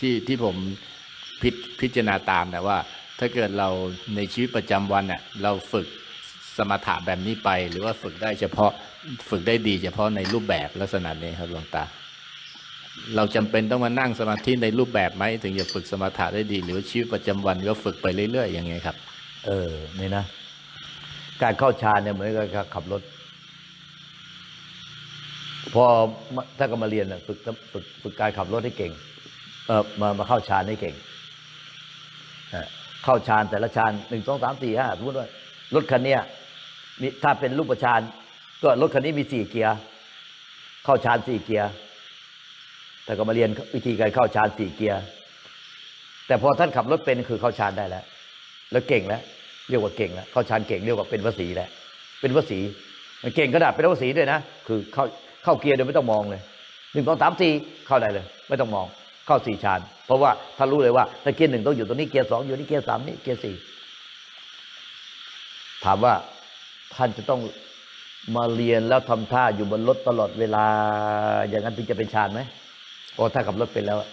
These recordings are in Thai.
ที่ที่ผมพิพจารณาตามนะว่า ถ้าเกิดเราในชีวิตประจำวันเน่ะเราฝึกสมถะแบบนี้ไป หรือว่าฝึกได้เฉพาะฝึกได้ดี เฉพาะในรูปแบบลักษณะนี้ครับหลวงตา เราจำเป็นต้องมานั่งสมาธิในรูปแบบไหมถึงจะฝึกสมถะได้ดี หรือชีวิตประจำวันก็ฝึกไปเรื่อยๆอย่างไงครับ เออนี่นะการเข้าฌานเนี่ยเหมือนกับการขับรถ พอถ้าก็มาเรียนน่ะฝึกฝึกฝึกการขับรถให้เก่ง เออมามาเข้าฌานให้เก่งเข้าฌานแต่ละฌานหนึ่งสองสามสี่ห้าสมมติว่ารถคันเนี้ยมีถ้าเป็นรูปฌานก็รถคันนี้มีสี่เกียร์ เข้าฌานสี่เกียร์แต่ก็มาเรียนวิธีการเข้าฌานสี่เกียร์แต่พอท่านขับรถเป็นคือเข้าฌานได้แล้ว แล้วเก่งแล้วเรียกว่าเก่งแล้วเข้าฌานเก่งเรียกว่าเป็นวสีแล้วเป็นวสีมันเก่งขนาดเป็นวสีด้วยนะคือเข้าเข้าเกียร์โดยไม่ต้องมองเลยหนึ่งสองสามสี่เข้าได้เลย ไม่ต้องมอง เข้าสี่ฌาน เพราะว่าท่านรู้เลยว่าถ้าเกียร์หนึ่งต้องอยู่ตรงนี้เกียร์สองอยู่นี่เกียร์สามนี่เกียร์สี่ถามว่าท่านจะต้องมาเรียนแล้วทำท่าอยู่บนรถตลอดเวลา อย่างนั้นถึงจะเป็นฌานไหมพอถ้าขับรถเป็นแล้วอะ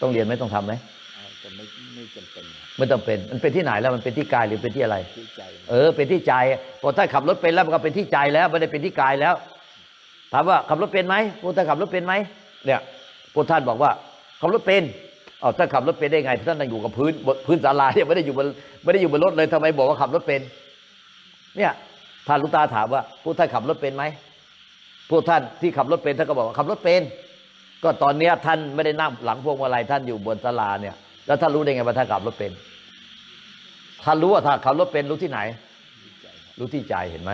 ต้องเรียนไหมต้องทำไหมจะไม่ไม่จำเป็นไม่ต้องเป็น มันเป็นที่ไหนแล้วมันเป็นที่กายหรือเป็นที่อะไรที่ใจเออ เป็นที่ใจพอท่านขับรถเป็นแล้วมันก็เป็นที่ใจแล้วไม่ได้เป็นที่กายแล้ว ถามว่าขับรถเป็นไหมพวกท่านขับรถเป็นไหมเนี่ยพวกท่านบอกว่า ขับรถเป็นอ๋อท่าขับรถเป็นได้ไงท่านนั่งอยู่กับพื้นพื้นศาลาเนี่ยไม่ได้อยู่บนไม่ได้อยู่บนรถเลยทำไมบอกว่าขับรถเป็น เนี่ยท่านลุงตาถามว่าพวกท่านขับรถเป็นไหมพวกท่านที่ขับรถเป็นท่านก็บอกว่าขับรถเป็น ก็ตอนเนี้ยท่านไม่ได้นั่งหลังพวงมาลัยท่านอยู่บนศาลาเนี่ย แล้วท่านรู้ได้ไงว่าท่านขับรถเป็นท่านรู้ว่าท่านขับรถเป็นรู้ที่ไหน รู้ที่ใจเห็นไหม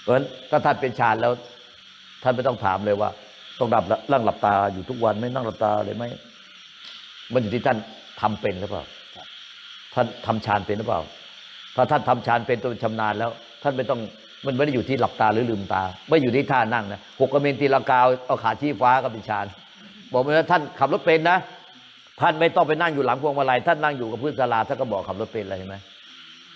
เพราะฉะนั้นถ้าท่านเป็นฌานแล้ว ท่านไม่ต้องถามเลยว่า ต้องดับนั่งหลับตาอยู่ทุกวันไม่นั่งหลับตาเลยไหมมันอยู่ที่ท่านทำเป็นหรือเปล่าท่านทำฌานเป็นหรือเปล่า ถ้าท่านทำฌานเป็นตัวชำนาญแล้ว ท่านไม่ต้องมันไม่ได้อยู่ที่หลับตาหรือลืมตา ไม่อยู่ที่ท่านั่งนะหกกระเมนตีลังกาเอาขาชี้ฟ้าก็เป็นฌานบอกว่าท่านขับรถเป็นนะ ท่านไม่ต้องไปนั่งอยู่หลังพวงมาลัยท่านนั่งอยู่กับพื้นศาลาท่านก็บอกขับรถเป็นอะไรเห็นไหม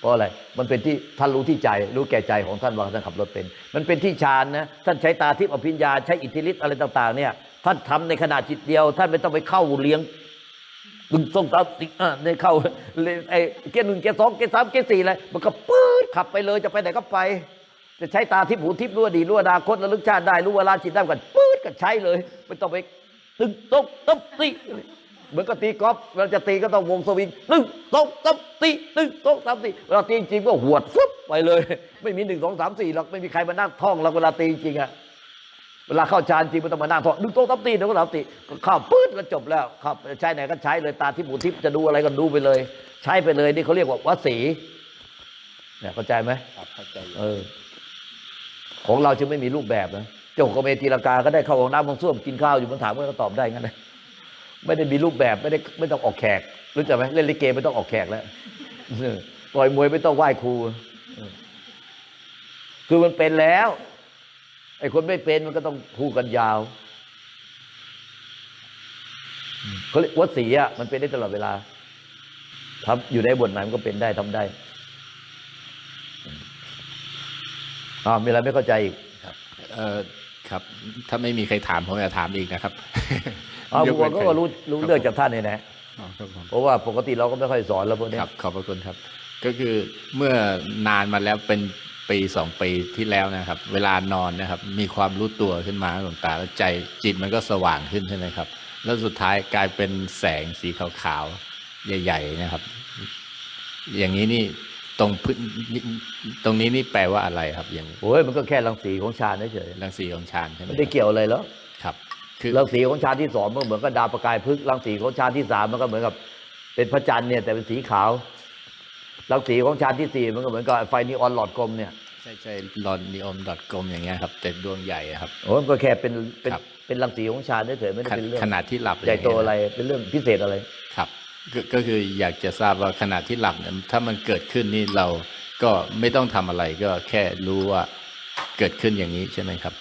เพราะอะไร มันเป็นที่ท่านรู้ที่ใจ รู้แก่ใจของท่านว่าท่านขับรถเป็น มันเป็นที่ฌานนะ ท่านใช้ตาทิพย์อภิญญา ใช้อิทธิฤทธิ์อะไรต่าง ๆ เนี่ย ท่านทำในขณะจิตเดียว ท่านไม่ต้องไปเข้าเลี้ยงดึงส่งตาติอ่าในเข้าเลไอ้เกียร์หนึ่งเกียร์สองเกียร์สามเกียร์สี่อะไรมันก็ปื๊ดขับไปเลยจะไปไหนก็ไป จะใช้ตาทิพย์หูทิพย์รู้ดีรู้อนาคตระลึกชาติได้รู้เวลาจิตได้กันปื๊ดก็ใช้เลย ไม่ต้องไปตึงตกตบติ เหมือนกับตีกอล์ฟเวลาจะตีก็ต้องวงสวิงหนึ่งสองสามสี่หนึ่งสองสามสี่เวลาตีจริงๆก็หวดฟึบไปเลย ไม่มีหนึ่งสองสามสี่หรอกไม่มีใครมานั่งท่องหรอกเวลาตีจริงอะเวลาเข้าฌานจริงไม่ต้องมานั่งท่องหนึ่งสองสามสี่หนึ่งสองสามสี่ก็เข้าปื๊ดก็จบแล้วครับใช้ไหนก็ใช้เลยตาที่หูทิพย์จะดูอะไรก็ดูไปเลย ใช้ไปเลยนี่เขาเรียกว่าวัดสีเนี่ยเข้าใจไหมครับเข้าใจเออของเราจึงไม่มีรูปแบบนะเจ้าของกระเมตีลากาก็ได้เข้าห้องน้ำห้องส้วมกินข้าวอยู่มันถามว่าก็ตอบได้งั้นเลย ไม่ได้มีรูปแบบไม่ได้ไม่ต้องออกแขก รู้จักไหมเล่นลิเกไม่ต้องออกแขกแล้วต่อยมวยไม่ต้องไหว้ครูคือมันเป็นแล้วไอ้คนไม่เป็นมันก็ต้องพูดกันยาวเขาเรียกวัดสีอะมันเป็นได้ตลอดเวลาทำอยู่ในบทไหนมันก็เป็นได้ทำได้อ่ามีอะไรไม่เข้าใจอีกครับ ครับ ถ้าไม่มีใครถามผมจะถามอีกนะครับอ้าวยกวัเว้วนก็ใครู้รู้คบเรื่องจากท่านนี่นะอ๋อครับผมเพราะว่าปกติเราก็ไม่ค่อยสอนแล้วพวกเนี้คยรับขอบพระคุณครับ ก็คือเมื่อนานมาแล้วเป็นปีสองปีที่แล้วนะครับ เวลานอนนะครับ มีความรู้ตัวขึ้นมาหลวงตาแล้วใจจิตมันก็สว่างขึ้นใช่ไหมครับ แล้วสุดท้ายกลายเป็นแสงสีขาวๆใหญ่ ๆ นะครับ อย่างนี้นี่ ตรงพื้นตรงนี้นี่แปลว่าอะไรครับอย่างนี้โอ้ยมันก็แค่รังสีของฌานเฉยรังสีของฌานใช่ไหๆมไม่ได้เกี่ยวอะไรหรอกครับ คือรังสีของฌานที่สองมันเหมือนกับดาวประกายพฤกษ์รังสีของฌานที่สามมันก็เหมือนกับ เป็นพระจันทร์เนี่ยแต่เป็นสีขาวรังสีของฌานที่สี่มันก็เหมือนกับไฟนีออนหลอดกลมเนี่ยใช่ใช่ลอนนิอมดอทกลมอย่างเงี้ยครับแต่ดวงใหญ่อะครับโอ้ยมันก็แค่เป็นเป็นครับเป็นรังสีของฌานเฉยๆไม่ได้ขเป็นเรื่องขนาดที่หลับใหญ่โตย่างเงี้ยอะไรเป็นเรื่องพิเศษอะไรครับ ก็คืออยากจะทราบว่าขณะที่หลับเนี่ยถ้ามันเกิดขึ้นนี่เราก็ไม่ต้องทำอะไรก็แค่รู้ว่าเกิดขึ้นอย่างนี้ใช่ไหมครับ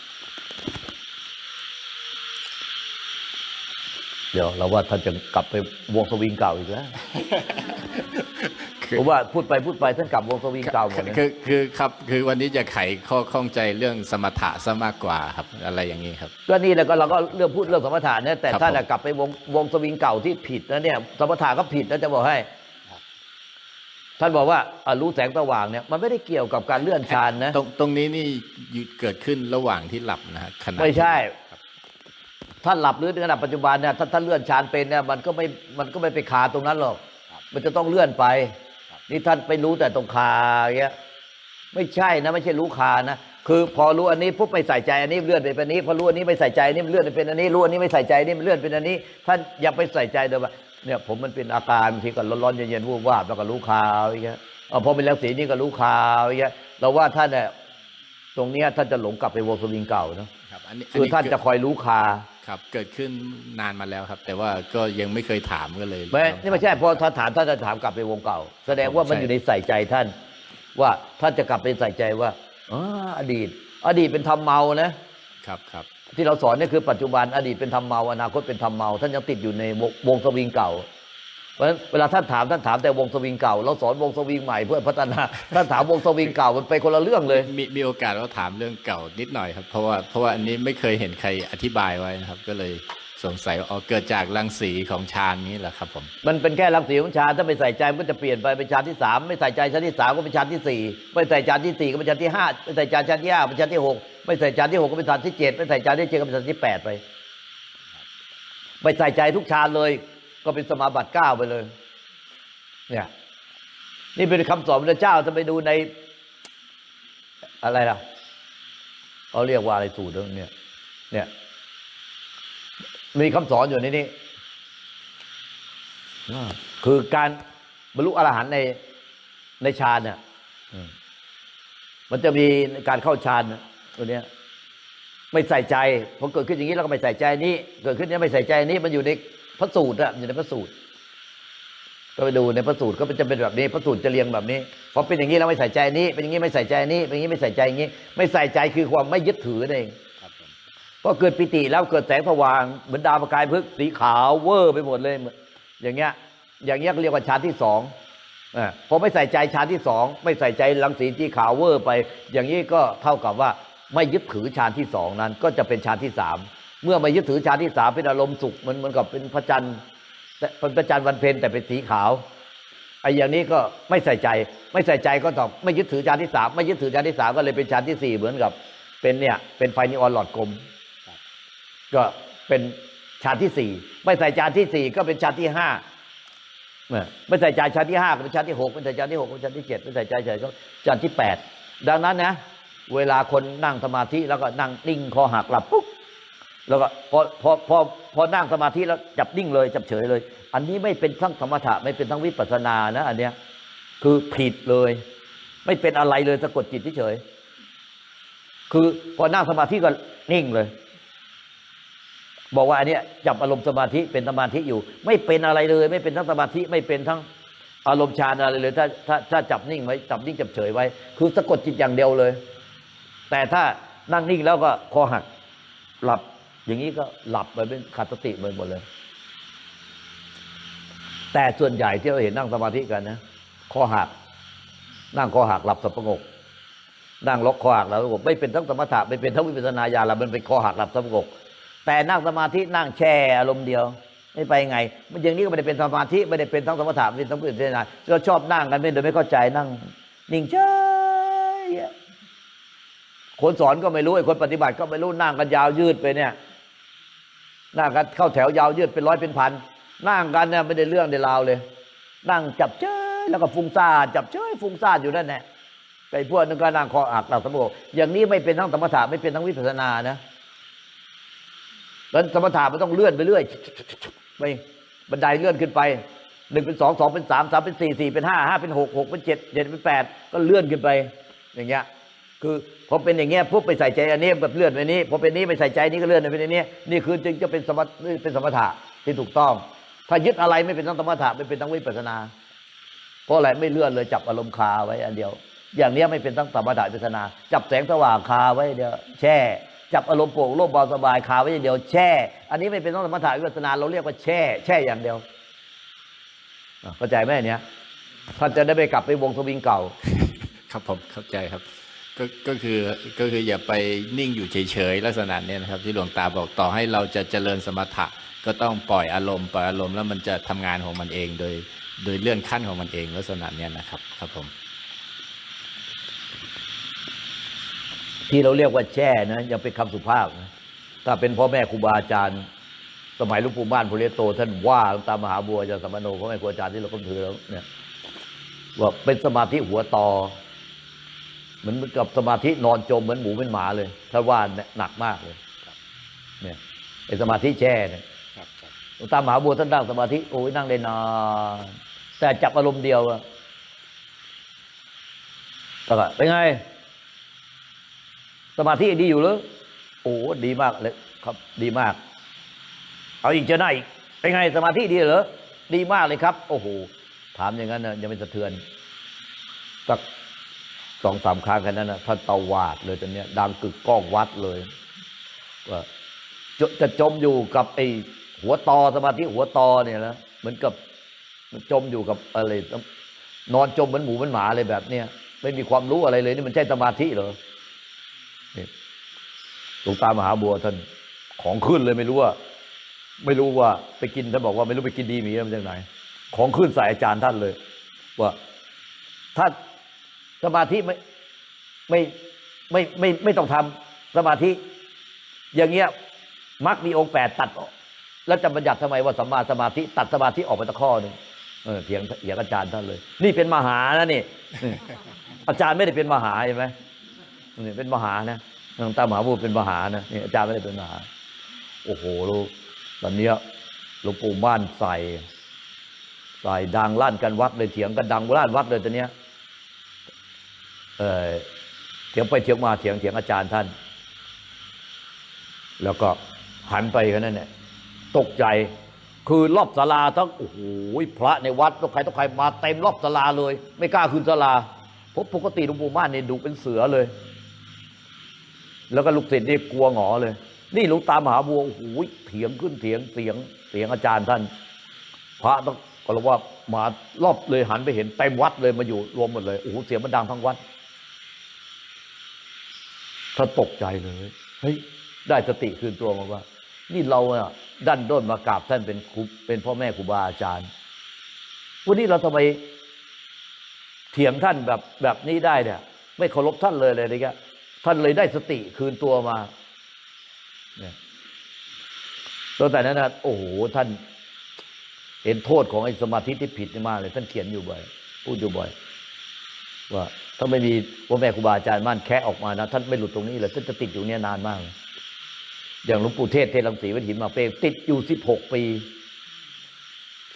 เดี๋ยวเราว่าท่านจะกลับไปวงสวิงเก่าอีกแล้ว ผมว่าพูดไปพูดไปท่านกลับวงสวิงเก่าหมดเลยคือคือครับคือวันนี้จะไขข้อข้องใจเรื่องสมถะซะมากกว่าครับ อะไรอย่างนี้ครับก็นี่แหละก็เราก็เรื่องพูดเรื่องสมถะเนี่ยแต่ครับท่านผมน่ะกลับไปวงวงสวิงเก่าที่ผิดนะเนี่ย สมถะก็ผิดนะจะบอกให้ ท่านบอกว่าอะรู้แสงสว่างเนี่ยมันไม่ได้เกี่ยวกับการเลื่อนฌานนะตรงตรงนี้นี่อยู่เกิดขึ้นระหว่างที่หลับนะฮะขณะไม่ใช่ครับท่านหลับหรือในขณะปัจจุบันเนี่ยถ้าท่านเลื่อนฌานเป็นเนี่ยมันก็ไม่มันก็ไม่ไปคาตรงนั้นหรอกมันจะต้องเลื่อนไป นี่ท่านไปรู้แต่ตรงคาอย่างเงี้ยไม่ใช่นะไม่ใช่รู้คานะคือพอรู้อันนี้ปุ๊บไม่ใส่ใจอันนี้เลื่อนไปเป็นอันนี้พอรู้อันนี้ไม่ใส่ใจอันนี้มันเลื่อนไปเป็นอันนี้รู้อันนี้ไม่ใส่ใจอันนี้มันเลื่อนเป็นอันนี้ ท่านอย่าไปใส่ใจเดี๋ยวว่าเนี่ยผมมันเป็นอาการบางทีก็ร้อนๆเย็นๆวูบวาบแล้วก็รู้คาอย่างเงี้ยเอาพอเป็นแล้วสีนี่ก็รู้คาอย่างเงี้ยเราว่าท่านเนี่ยตรงเนี้ยท่านจะหลงกลับไปวงสวิงเก่าเนาะครับอันนี้คือท่านจะคอยรู้คา ครับเกิดขึ้นนานมาแล้วครับ แต่ว่าก็ยังไม่เคยถามก็เลยไม่นี่ไม่ใช่เพราะถ้าถามท่านจะถามกลับไปวงเก่า แสดงว่ามันอยู่ในใส่ใจท่าน ว่าท่านจะกลับไปใส่ใจว่าอ๋ออดีต อดีตเป็นธรรมเมานะครับครับที่เราสอนนี่คือปัจจุบันอดีตเป็นธรรมเมาอนาคตเป็นธรรมเมา ท่านยังติดอยู่ในวงวงสวิงเก่า เพราะฉะนั้นเวลาท่านถามท่านถามแต่วงสวิงเก่า เราสอนวงสวิงใหม่เพื่อพัฒนาท่านถามวงสวิงเก่ามันไปคนละเรื่องเลยมีมีโอกาสว่าถามเรื่องเก่านิดหน่อยครับ เพราะว่าเพราะว่าอันนี้ไม่เคยเห็นใครอธิบายไว้นะครับ ก็เลยสงสัยว่าอ๋อเกิดจากรังสีของฌานนี้แหละครับผม มันเป็นแค่รังสีของฌานถ้าไม่ใส่ใจมันก็จะเปลี่ยนไปเป็นฌานที่สามไม่ใส่ใจฌานที่สามก็เป็นฌานที่สี่ไม่ใส่ฌานที่สี่ก็เป็นฌานที่ห้าไม่ใส่ฌานฌานที่ห้าเป็นฌานที่หกไม่ใส่ฌานที่หกก็เป็นฌานที่เจ็ดไม่ใส่ฌานที่เจ็ดก็เป็นฌานที่แปดไป ไม่ใส่ใจทุกฌานเลย ก็เป็นสมาบัติเก้าไปเลย เนี่ย นี่เป็นคำสอนพระเจ้าถ้าไปดูในอะไรล่ะเขาเรียกว่าอะไรสูตรเนี่ย เนี่ย มีคำสอนอยู่ในนี้คือการบรรลุอรหันต์ในในฌานเนี่ยมันจะมีการเข้าฌานตัวเนี้ยไม่ใส่ใจพอเกิดขึ้นอย่างนี้เราก็ไม่ใส่ใจนี้ เกิดขึ้นเนี้ยไม่ใส่ใจนี้มันอยู่ใน พระสูตรอะอยู่ในพระสูตรก็ไปดูในพระสูตรก็จะเป็นแบบนี้พระสูตรจะเรียงแบบนี้พอเป็นอย่างนี้เราไม่ใส่ใจนี้ เป็นอย่างนี้ไม่ใส่ใจนี้เป็นอย่างนี้ไม่ใส่ใจอย่างนี้ ไม่ใส่ใจคือความไม่ยึดถือนั่นเองครับผมพอเกิดปิติแล้วเกิดแสงสว่างเหมือนดาวประกายพฤกษ์สีขาวเวอร์ไปหมดเลยเหมือนอย่างเงี้ย อย่างเงี้ยเรียกว่าฌานที่สองอ่าพอไม่ใส่ใจฌานที่สองไม่ใส่ใจรังสีที่ขาวเวอร์ไป อย่างนี้ก็เท่ากับว่าไม่ยึดถือฌานที่สองนั้น ก็จะเป็นฌานที่สาม เมื่อไม่ยึดถือฌานที่สามเป็นอารมณ์สุขมันเหมือนกับเป็นพระจันทร์แต่เป็นพระจันทร์วันเพ็ญแต่เป็นสีขาวไอ้อย่างนี้ก็ไม่ใส่ใจ ไม่ใส่ใจก็ตอบไม่ยึดถือฌานที่สามไม่ยึดถือฌานที่สามก็เลยเป็นฌานที่สี่เหมือนกับ เป็นเนี่ย เป็นไฟนีออนหลอดกลม ก็เป็นฌานที่สี่ไม่ใส่ฌานที่สี่ก็เป็นฌานที่ห้าไม่ใส่ใจฌานที่ห้าก็เป็นฌานที่หกไม่ใส่ฌานที่หกเป็นฌานที่เจ็ดไม่ใส่ใจเฉยก็ฌานที่แปดดังนั้นนะ เวลาคนนั่งสมาธิแล้วก็นั่งนิ่งคอหักหลับปุ๊บ แล้วก็พอพอพอพอนั่งสมาธิแล้วจับนิ่งเลย จับเฉยเลย อันนี้ไม่เป็นทั้งสมถะไม่เป็นทั้งวิปัสสนานะ อันเนี้ย คือผิดเลย ไม่เป็นอะไรเลยสะกดจิตเฉยคือพอนั่งสมาธิก็นิ่งเลย บอกว่าอันเนี้ยจับอารมณ์สมาธิเป็นสมาธิอยู่ ไม่เป็นอะไรเลย ไม่เป็นทั้งสมาธิไม่เป็นทั้งอารมณ์ฌานอะไรเลยถ้าถ้าถ้าจับนิ่งไว้จับนิ่งจับเฉยไว้ คือสะกดจิตอย่างเดียวเลย แต่ถ้านั่งนิ่งแล้วก็คอหักหลับ อย่างนี้ก็หลับไปเป็นขาดสติไปหมดเลย แต่ส่วนใหญ่ที่เราเห็นนั่งสมาธิกันนะคอหัก นั่งคอหักหลับสับประงก นั่งล็อกคอหักหลับสงบไม่เป็นทั้งสมถะไม่เป็นทั้งวิปัสสนาญาณล้วมันเป็นคอหักหลับสงบแต่นั่งสมาธินั่งแช่อารมณ์เดียว ไม่ไปไง มันอย่างนี้ก็ไม่ได้เป็นสมาธิไม่ได้เป็นทั้งสมถะไม่เป็นทั้งวิปัสสนาเราชอบนั่งกันไม่โดยไม่เข้าใจนั่ง นิ่งเฉยคนสอนก็ไม่รู้ไอ้คนปฏิบัติก็ไม่รู้นั่งกันยาวยืดไปเนี่ย นั่งกันเข้าแถวยาวยืดเป็นร้อยเป็นพันนั่งกันเนี่ยไม่ได้เรื่องได้ราวเลย นั่งจับเฉยแล้วก็ฟุ้งซ่านจับเฉยฟุ้งซ่านอยู่นั่นแหละไอ้พวกนึงก็นั่งคอหักหลับสมองอย่างนี้ไม่เป็นทั้งสมถะไม่เป็นทั้งวิปัสสนานะแล้วสมถะมันต้องเลื่อนไปเรื่อยไปบันไดเลื่อนขึ้นไปหนึ่งเป็นสองสองเป็นสามสามเป็นสี่สี่เป็นห้าห้าเป็นหกหกเป็นเจ็ดเจ็ดเป็นแปดก็เลื่อนขึ้นไป อย่างเงี้ย คือพอเป็นอย่างเงี้ยปุ๊บไปใส่ใจอันนี้แบบเลื่อนไปนี้พอเป็นนี้ไปใส่ใจนี้ก็เลื่อนไปในนี้นี่คือจึงจะเป็นสมถเป็นสมถะที่ถูกต้อง ถ้ายึดอะไรไม่เป็นทั้งสมถะไม่เป็นทั้งวิปัสนา เพราะอะไรไม่เลื่อนเลยจับอารมณ์คาไว้อันเดียว อย่างเนี้ยไม่เป็นทั้งสมถะวิปัสนา จับแสงสว่างคาไว้เดียว แช่ จับอารมณ์โปร่งโล่งเบาสบายคาไว้อย่างเดียว แช่ อันนี้ไม่เป็นทั้งสมถะวิปัสนา เราเรียกว่าแช่ แช่อย่างเดียวเข้าใจไหมเนี้ยท่านจะได้ไม่กลับไปวงสวิงเก่า ครับผมเข้าใจครับ ก็ก็คือก็คืออย่าไปนิ่งอยู่เฉยๆลักษณะเนี้ยนะครับ ที่หลวงตาบอกต่อให้เราจะเจริญสมถะก็ต้องปล่อยอารมณ์ปล่อยอารมณ์แล้วมันจะทำงานของมันเองโดยโดยเลื่อนขั้นของมันเองลักษณะเนี้ยนะครับ ครับผมที่เราเรียกว่าแช่นะยังเป็นคำสุภาพนะถ้าเป็นพ่อแม่ครูบาอาจารย์ สมัยหลุงปู่ม่านพุเรโต ท่านว่าตามมหาบัวอาจารย์สมโนพ่อแม่ครูอาจารย์ที่เราก็ถือแล้วเนี่ยว่าเป็นสมาธิหัวต่อ เหมือนกับสมาธินอนจมเหมือนหมูเป็นหมาเลย ถ้าว่าหนักมากเลยเนี่ยเป็นสมาธิแช่เนี่ยหลวงตามหาบัวท่านนั่งสมาธิโอ้ยนั่งได้นานแต่จับอารมณ์เดียวอะแล้วก็เป็นไง สมาธิดีอยู่หรือโอ้ดีมากเลยครับ ดีมาก เอาอีกเจอหน้าอีกเป็นไงสมาธิดีเหรอดีมากเลยครับ โอ้โหถามอย่างนั้นนะยังไม่สะเทือนสัก สองสามครั้งแค่นั้นนะท่านตวาดเลยตอนนี้ดังกึกก้องวัดเลยว่าจะจะจมอยู่กับไอ้หัวตอสมาธิหัวตอเนี่ยนะเหมือนกับมันจมอยู่กับอะไรนอนจมเหมือนหมูเหมือนหมาเลยแบบเนี้ยไม่มีความรู้อะไรเลย นี่มันใช่สมาธิเหรอนี่หลวงตามหาบัวท่านของขึ้นเลยไม่รู้ว่า ไม่รู้ว่าไปกินท่านบอกว่าไม่รู้ไปกินดีหมีมาจากไหน ของขึ้นใส่อาจารย์ท่านเลย ว่าถ้า สมาธิไม่ไม่ไม่ไม่ไม่ต้องทำสมาธิ อย่างเงี้ยมักมีองค์แปดตัดออก แล้วจะบัญญัติทำไมว่าสัมมาสมาธิตัดสมาธิออกไปตะข้อหนึ่งเออเถียงเถียงอาจารย์ท่านเลย นี่เป็นมหานะนี่นี่อาจารย์ไม่ได้เป็นมหาใช่ไหมนี่เป็นมหานะหลวงตามหาบุตรเป็นมหานะนี่อาจารย์ไม่ได้เป็นมหา โอ้โหลูกตอนเนี้ยหลวงปู่ม่านใส่ใส่ดังลั่นกันวัดเลยเถียงกันดังลั่นวัดเลยตอนเนี้ย เออเถียงไปเถียงมาเถียงเถียงอาจารย์ท่าน แล้วก็หันไปกันนั่นแหละตกใจคือรอบศาลาทั้งโอ้โหพระในวัดต้องใครต้องใครมาเต็มรอบศาลาเลย ไม่กล้าขึ้นศาลาเพราะปกติหลวงปู่ม่านเนี่ยดุเป็นเสือเลย แล้วก็ลูกศิษย์นี่กลัวหงอเลย นี่หลวงตามหาบัวโอ้โหเถียงขึ้นเถียงเสียงเสียงอาจารย์ท่าน พระต้องก็รู้ว่ามารอบเลยหันไปเห็นเต็มวัดเลยมาอยู่รวมหมดเลยโอ้โหเสียงมันดังทั้งวัด ถ้าตกใจเลยเฮ้ยได้สติคืนตัวมาว่า นี่เราอะดันด้นมากราบท่านเป็นครูเป็นพ่อแม่ครูบาอาจารย์ วันนี้เราทำไมเถียงท่านแบบแบบนี้ได้เนี่ย ไม่เคารพท่านเลยเลยอะไรเงี้ยท่านเลยได้สติคืนตัวมาเนี่ยตั้งแต่นั้นนะโอ้โหท่าน เห็นโทษของไอ้สมาธิที่ผิดมากเลย ท่านเขียนอยู่บ่อยพูดอยู่บ่อย ว่าถ้าไม่มีพ่อแม่ครูบาอาจารย์มั่นแคะออกมานะท่านไม่หลุดตรงนี้เลยท่านจะติดอยู่เนี่ยนานมาก อย่างหลวงปู่เทศเทศลังสีวัดหินมาเป้ติดอยู่สิบหกปี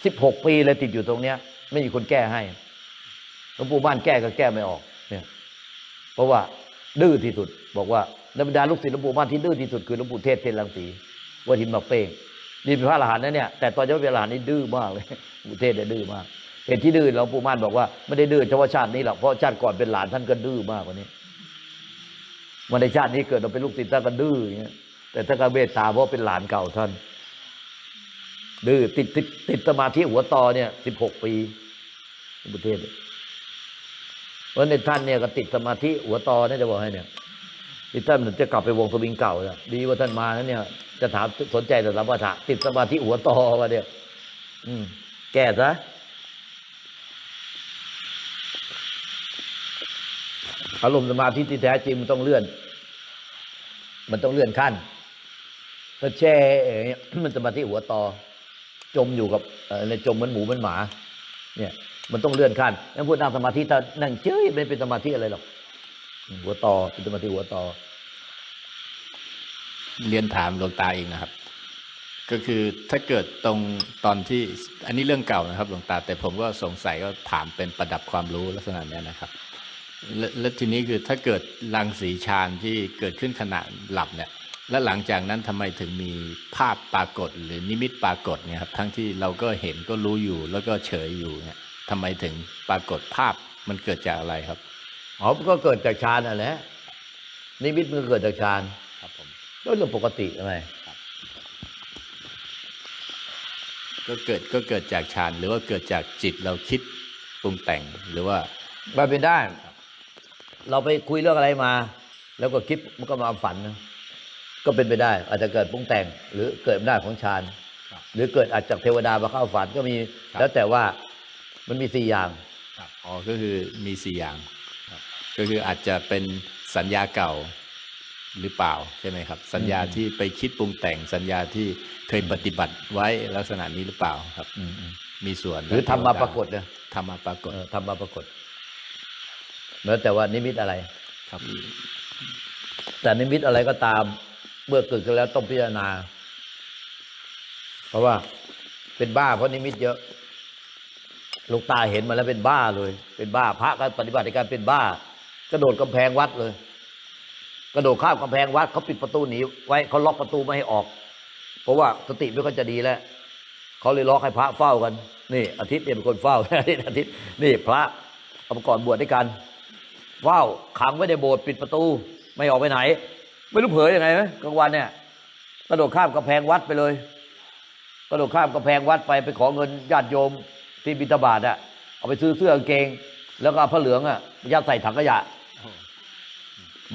สิบหกปีเลยติดอยู่ตรงเนี้ย ไม่มีคนแก้ให้หลวงปู่บ้านแก้ก็แก้ไม่ออก เนี่ย เพราะว่าดื้อที่สุด บอกว่าในบรรดาลูกศิษย์หลวงปู่บ้านที่ดื้อที่สุดคือหลวงปู่เทศเทศลังสีวัดหินมาเป้งนี่เป็นพระอรหันต์นะเนี่ยแต่ตอนยังเป็นอรหันต์นี่ดื้อมากเลยหลวงปู่เทศเนี่ยดื้อมาก เหตุที่ดื้อหลวงปู่ม่านบอกว่าไม่ได้ดื้อเฉพาะชาตินี้หรอกเพราะชาติก่อนเป็นหลานท่านก็ดื้อมากกว่านี้มาในชาตินี้เกิดเราเป็นลูกศิษย์ท่านก็ดื้ออย่างเงี้ยแต่ท่านก็เมตตาเพราะเป็นหลานเก่าท่าน ดื้อติดติดติดสมาธิหัวต่อเนี่ยสิบหกปีปู่เทศเพราะในท่านเนี่ยก็ติดสมาธิหัวต่อเนี่ยจะบอกให้เนี่ยที่ท่านจะกลับไปวงสวิงเก่าเนี่ยดีว่าท่านมาแล้วเนี่ย จะถามสนใจแต่สมถะติดสมาธิหัวต่อมาเนี่ย อืม แก้ซะ อารมณ์สมาธิที่แท้จริงมันต้องเลื่อน มันต้องเลื่อนขั้นถ้าแช่เงี้ยมันสมาธิหัวต่อ จมอยู่กับอ่อในจมเหมือนหมูเหมือนหมา เนี่ย มันต้องเลื่อนขั้นนั่นพูดนั่งสมาธิถ้านั่งเฉยไม่เป็นสมาธิอะไรหรอกหัวต่อเป็นสมาธิหัวต่อ เรียนถามหลวงตาเองนะครับ ก็คือถ้าเกิดตรงตอนที่ อันนี้เรื่องเก่านะครับหลวงตา แต่ผมก็สงสัยก็ถามเป็นประดับความรู้ลักษณะนี้นะครับ และและทีนี้คือถ้าเกิดรังสีฌานที่เกิดขึ้นขณะหลับเนี่ย และหลังจากนั้นทำไมถึงมีภาพปรากฏ หรือนิมิตปรากฏเนี่ยครับ ทั้งที่เราก็เห็นก็รู้อยู่ แล้วก็เฉยอยู่เนี่ยทำไมถึงปรากฏภาพมันเกิดจากอะไรครับอ๋อมันก็เกิดจากฌานนั่นแหละนิมิตมันก็เกิดจากฌานครับผมก็เรื่องปกติทำไมก็เกิดก็เกิดจากฌานหรือว่าเกิดจากจิตเราคิดปปรุงแต่งหรือว่ามาเป็นได้ เราไปคุยเรื่องอะไรมา แล้วก็คิดมันก็มาฝันนะก็เป็นไปได้ อาจจะเกิดปรุงแต่ง หรือเกิดอำนาจของฌานครับหรือเกิดอาจจากเทวดามาเข้าฝันก็มีครับแล้วแต่ว่ามันมีสี่อย่างอ๋อก็คือมีสี่อย่างก็คืออาจจะเป็นสัญญาเก่าหรือเปล่าใช่ไหมครับ สัญญาที่ไปคิดปรุงแต่งสัญญาที่เคยปฏิบัติไว้ลักษณะนี้หรือเปล่าครับมีส่วนหรือทำมาปรากฏนะทำมาปรากฏเออทำมาปรากฏ แล้วแต่ว่านิมิตอะไรครับ แต่นิมิตอะไรก็ตามเมื่อเกิดขึ้นแล้วต้องพิจารณา เพราะว่าเป็นบ้าเพราะนิมิตเยอะลูกตาเห็นมาแล้วเป็นบ้าเลย เป็นบ้าพระก็ปฏิบัติในการเป็นบ้า กระโดดกำแพงวัดเลย กระโดดข้ามกำแพงวัดเขาปิดประตูหนีไว้เขาล็อกประตูไม่ให้ออก เพราะว่าสติไม่ค่อยจะดีแล้วเขาเลยล็อกให้พระเฝ้ากัน นี่อาทิตย์เนี่ยเป็นคนเฝ้าอาทิตย์อาทิตย์นี่พระเอามาก่อนบวชด้วยกัน เฝ้าขังไว้ในโบสถ์ปิดประตู ไม่ออกไปไหน ไม่รู้เผยยังไงไหมกลางวันเนี่ยกระโดดข้ามกำแพงวัดไปเลยกระโดดข้ามกำแพงวัดไปไปขอเงินญาติโยมที่บิณฑบาตอะเอาไปซื้อเสื้อกางเกง แล้วก็ผ้าเหลืองอะยัดใส่ถังขยะ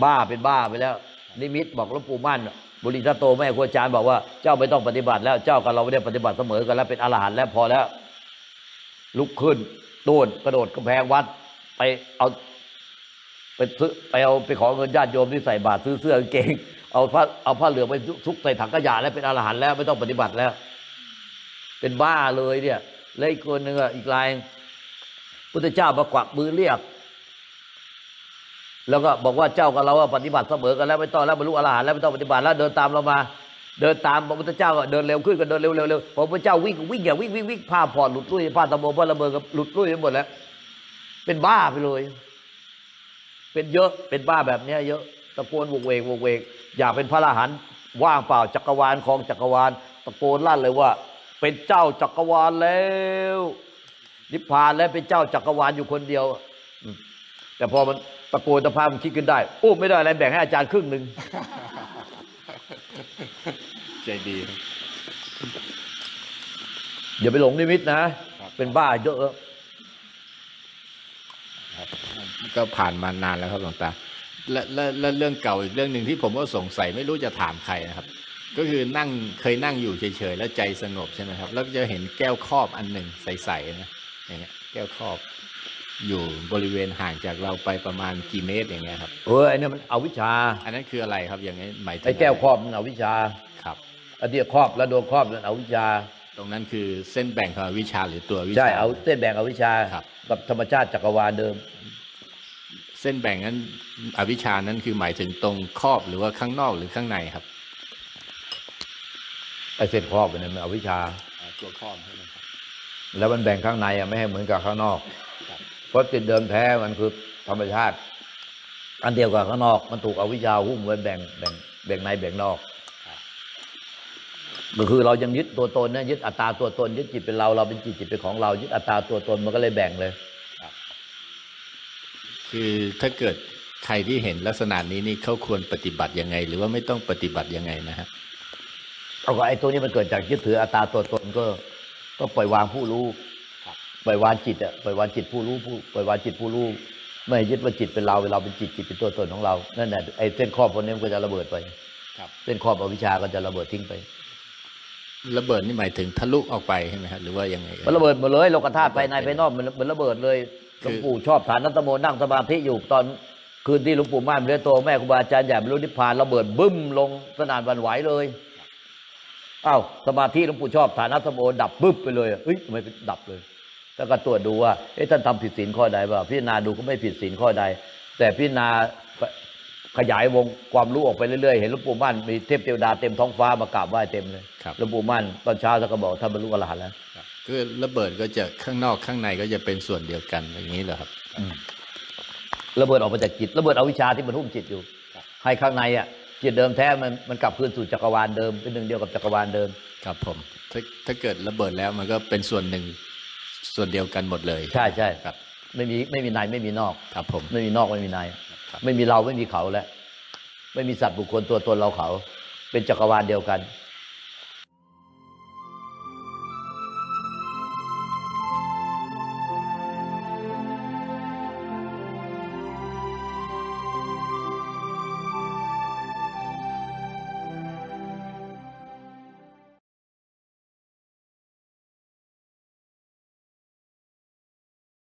บ้าเป็นบ้าไปแล้ว นิมิตบอกหลวงปู่มั่นบุริทัตโตแม่ครูอาจารย์บอกว่าเจ้าไม่ต้องปฏิบัติแล้วเจ้ากับเราไม่ได้ปฏิบัติเสมอกันแล้วเป็นอรหันต์แล้วพอแล้ว ลุกขึ้นโดนกระโดดกำแพงวัด ไปเอา ไปซื้อไปเอาไปขอเงินญาติโยมที่ใส่บาตรซื้อเสื้อกางเกงเอาผ้าเอาผ้าเหลืองไปซุกใส่ถังขยะแล้วเป็นอรหันต์แล้วไม่ต้องปฏิบัติแล้ว เป็นบ้าเลยเนี่ยแล้วอีกคนหนึ่งอีกรายพุทธเจ้ามากวักมือเรียก แล้วก็บอกว่าเจ้ากับเราปฏิบัติเสมอกันแล้วไม่ต้องแล้วบรรลุอรหันต์แล้วไม่ต้องปฏิบัติแล้วเดินตามเรามา เดินตามพระพุทธเจ้าก็เดินเร็วขึ้นก็เดินเร็วเร็วเร็วพอพระพุทธเจ้าวิ่งวิ่งอย่าวิ่งวิ่งวิ่งผ้าผ่อนหลุดลุ่ยผ้าตะโมผ้าระเบิดก็หลุดลุ่ยไปหมดแล้ว เป็นบ้าไปเลย เป็นเยอะเป็นบ้าแบบเนี้ยเยอะตะโกนโวกเวกโวกเวก อยากเป็นพระอรหันต์ว่างเปล่าจักรวาลของจักรวาล ตะโกนลั่นเลยว่า เป็นเจ้าจักรวาลแล้วนิพพานแล้วเป็นเจ้าจักรวาลอยู่คนเดียวอืมแต่พอมันตะโกนตะพามันคิดขึ้นได้ โอ้ไม่ได้อะไรแบ่งให้อาจารย์ครึ่งหนึ่งใจดีอย่าไปหลงนิมิตนะครับเป็นบ้าเยอะครับ ก็ผ่านมานานแล้วครับหลวงตาและและและเรื่องเก่าอีกเรื่องหนึ่งที่ผมก็สงสัยไม่รู้จะถามใครนะครับ ก็คือนั่งเคยนั่งอยู่เฉยๆแล้วใจสงบใช่ไหมครับ แล้วก็จะเห็นแก้วครอบอันหนึ่งใสๆนะอย่างเงี้ยแก้วครอบอยู่บริเวณห่างจากเราไปประมาณกี่เมตรอย่างเงี้ยครับเออไอ้เนี่ยมันเอาวิชา อันนั้นคืออะไรครับอย่างนี้หมายถึงไอ้แก้วะไรครอบมันเอาวิชาครับอันเดียครอบแล้วโดนครอบนั่นเอาวิชา ตรงนั้นคือเส้นแบ่งของวิชาหรือตัววิชาใช่เอาเส้นแบ่งเอาวิชาครับกับธรรมชาติจักรวาลเดิม เส้นแบ่งนั้นอวิชานั้นคือหมายถึงตรงครอบหรือว่าข้างนอกหรือข้างในครับไอ้เส้นครอบเนี่ยมันเอาวิชาตัวครอบใช่ไหมครับแล้วมันแบ่งข้างในอะไม่ให้เหมือนกับข้างนอกครับเพราะจิตเดิมแท้มันคือธรรมชาติ อันเดียวกับข้างนอก มันถูกเอาวิชาหุ้มไว้แบ่งแบ่งแบ่งในแบ่งนอกครับก็คือเรายังยึดตัวตนนะยึดอัตตาตัวตนยึดจิตเป็นเราเราเป็นจิตจิตเป็นของเรา ยึดอัตตาตัวตนมันก็เลยแบ่งเลย คือถ้าเกิดใครที่เห็นลักษณะนี้นี่เขาควรปฏิบัติยังไง หรือว่าไม่ต้องปฏิบัติยังไงนะฮะเอาก็ไอ้ตัวนี้มันเกิดจากยึดถืออัตตาตัวตนก็ก็ปล่อยวางผู้รู้ครับปล่อยวางจิตอะปล่อยวางจิตผู้รู้ผู้ปล่อยวางจิตผู้รู้ไม่ให้ยึดว่าจิตเป็นเราเราเป็นจิตจิตเป็นตัวตนของเรานั่นแหละไอ้เส้นครอบพวกนี้มันก็จะระเบิดไปครับเส้นครอบอวิชชาก็จะระเบิดทิ้งไประเบิดนี่หมายถึงทะลุออกไปใช่ไหมครับหรือว่ายังไงมันระเบิดหมดเลยโลกธาตุภายในภายนอกมันมันระเบิดเลย หลคือวงปู่ชอบฐานนัตโมนั่งสมาธิอยู่ตอนคืนที่หลวงปู่ม่านเรียนโตแม่ครูบาอาจารย์ใหญ่บรรลุนิพพานระเบิดบึ้มลงสนานหวันไหวเลยอ้าวสมาธิหลวงปู่ชอบฐานนัตโมดับบึ้บไปเลยเอ้ยทำไมดับเลย แล้วก็ตรวจดูว่าเอ๊ะท่านทำผิดศีลข้อใดบ้างพิจารณาดูก็ไม่ผิดศีลข้อใด แต่พิจารณาขยายวงความรู้ออกไปเรื่อยๆ เห็นหลวงปู่มั่นมีเทพเทวดาเต็มท้องฟ้ามากราบไหว้เต็มเลยครับหลวงปู่มั่นตอนเช้าท่านก็บอกท่านบรรลุอรหันต์แล้ว ครับคือระเบิดก็จะข้างนอกข้างในก็จะเป็นส่วนเดียวกันอย่างนี้เหรอครับระเบิดออกมาจากจิตระเบิดเอาวิชาที่มันหุ้มจิตอยู่ครับให้ข้างในอะจิตเดิมแท้มันมันกลับคืนสู่จักรวาลเดิมเป็นหนึ่งเดียวกับจักรวาลเดิม ครับผมถ้าถ้าเกิดระเบิดแล้วมันก็เป็นส่วนหนึ่งส่วนเดียวกันหมดเลย ใช่ใช่ครับ ไม่มีไม่มีในไม่มีนอกครับ ผม ไม่มีนอกไม่มีในครับไม่มีเราไม่มีเขาแล้วไม่มีสัตว์บุคคลตัวตนเราเขา เป็นจักรวาลเดียวกันค